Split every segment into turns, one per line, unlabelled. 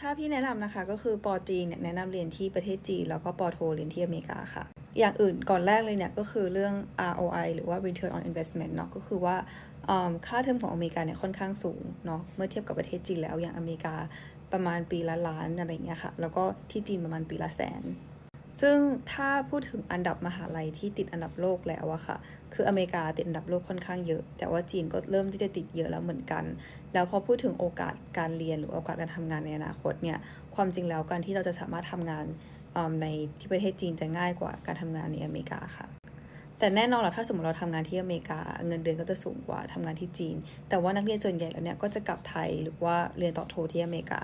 ถ้าพี่แนะนำนะคะก็คือปอตรีเนี่ยแนะนำเรียนที่ประเทศจีน แล้วก็ปอโทเรียนที่อเมริกาค่ะ อย่างอื่นก่อนแรกเลยเนี่ยก็คือเรื่อง ROI หรือว่า Return on Investment เนาะก็คือว่าค่าเทอมของอเมริกาเนี่ยค่อนข้างสูงเนาะเมื่อเทียบกับประเทศจีนแล้วอย่างอเมริกาประมาณปีละล้านอะไรเงี้ยค่ะ แล้วก็ที่จีนประมาณปีละแสน ซึ่งถ้าพูดถึงอันดับมหาลัยที่ติดอันดับโลกแล้วอะค่ะ คืออเมริกาติดอันดับโลกค่อนข้างเยอะ แต่ว่าจีนก็เริ่มที่จะติดเยอะแล้วเหมือนกัน แล้วพอพูดถึงโอกาสการเรียนหรือโอกาสการทำงานในอนาคตเนี่ย ความจริงแล้วการที่เราจะสามารถทำงานในที่ประเทศจีนจะง่ายกว่าการทำงานในอเมริกาค่ะ แต่แน่นอนแหละถ้าสมมติเราทำงานที่อเมริกา เงินเดือนก็จะสูงกว่าทำงานที่จีน แต่ว่านักเรียนส่วนใหญ่แล้วเนี่ยก็จะกลับไทยหรือว่าเรียนต่อโทที่อเมริกา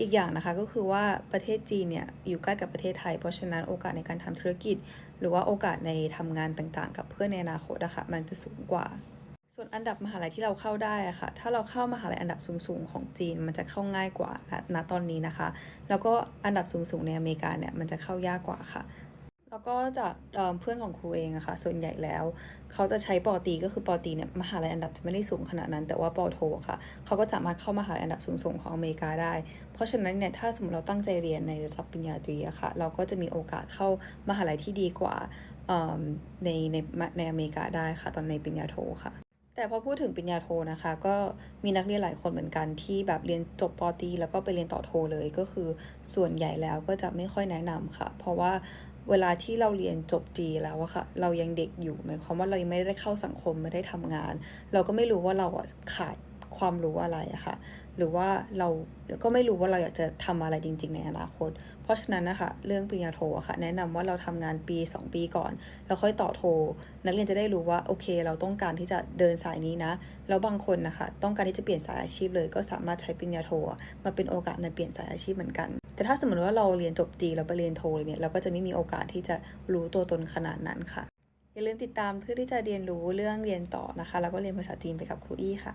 อีกอย่างนะคะก็คือว่าประเทศจีนเนี่ยอยู่ใกล้กับประเทศไทย เพราะฉะนั้นโอกาสในการทำธุรกิจ หรือว่าโอกาสในทำงานต่างๆ กับเพื่อนในอนาคตอะค่ะมันจะสูงกว่า ส่วนอันดับมหาลัยที่เราเข้าได้อะค่ะ ถ้าเราเข้ามหาลัยอันดับสูงๆของจีน มันจะเข้าง่ายกว่าณณตอนนี้นะคะ แล้วก็อันดับสูงๆในอเมริกาเนี่ยมันจะเข้ายากกว่าค่ะ แล้วก็จากเพื่อนของครูเองอะค่ะ ส่วนใหญ่แล้ว เขาจะใช้ปอตีก็คือปอตีเนี่ยมหาลัยอันดับจะไม่ได้สูงขนาดนั้น แต่ว่าปอโทค่ะ เขาก็สามารถเข้ามหาลัยอันดับสูงๆของอเมริกาได้ เพราะฉะนั้นเนี่ยถ้าสมมติเราตั้งใจเรียนในระดับปริญญาตรีอะค่ะ เราก็จะมีโอกาสเข้ามหาลัยที่ดีกว่าในในในอเมริกาได้ค่ะ ตอนในปริญญาโทค่ะแต่พอพูดถึงปริญญาโทนะคะ ก็มีนักเรียนหลายคนเหมือนกันที่แบบเรียนจบปอตี แล้วก็ไปเรียนต่อโทเลยก็คือส่วนใหญ่แล้วก็จะไม่ค่อยแนะนำค่ะ เพราะว่า เวลาที่เราเรียนจบตรีแล้วอะค่ะ เรายังเด็กอยู่หมายความว่าเรายังไม่ได้เข้าสังคมไม่ได้ทำงาน เราก็ไม่รู้ว่าเราอะขาดความรู้อะไรอะค่ะ หรือว่าเราก็ไม่รู้ว่าเราอยากจะทำอะไรจริง ๆ ในอนาคต เพราะฉะนั้นนะคะเรื่องปริญญาโทอะค่ะ แนะนำว่าเราทำงานปี 2 ปีก่อน แล้วค่อยต่อโท นักเรียนจะได้รู้ว่าโอเค เราต้องการที่จะเดินสายนี้นะ แล้วบางคนนะคะ ต้องการที่จะเปลี่ยนสายอาชีพเลย ก็สามารถใช้ปริญญาโทอะมาเป็นโอกาสในเปลี่ยนสายอาชีพเหมือนกัน แต่ถ้าสมมติว่าเราเรียนจบตีแล้วไปเรียนโทเลยเนี่ยเราก็จะไม่มีโอกาสที่จะรู้ตัวตนขนาดนั้นค่ะ อย่าลืมติดตามเพื่อที่จะเรียนรู้เรื่องเรียนต่อนะคะ แล้วก็เรียนภาษาจีนไปกับครูอี้ค่ะ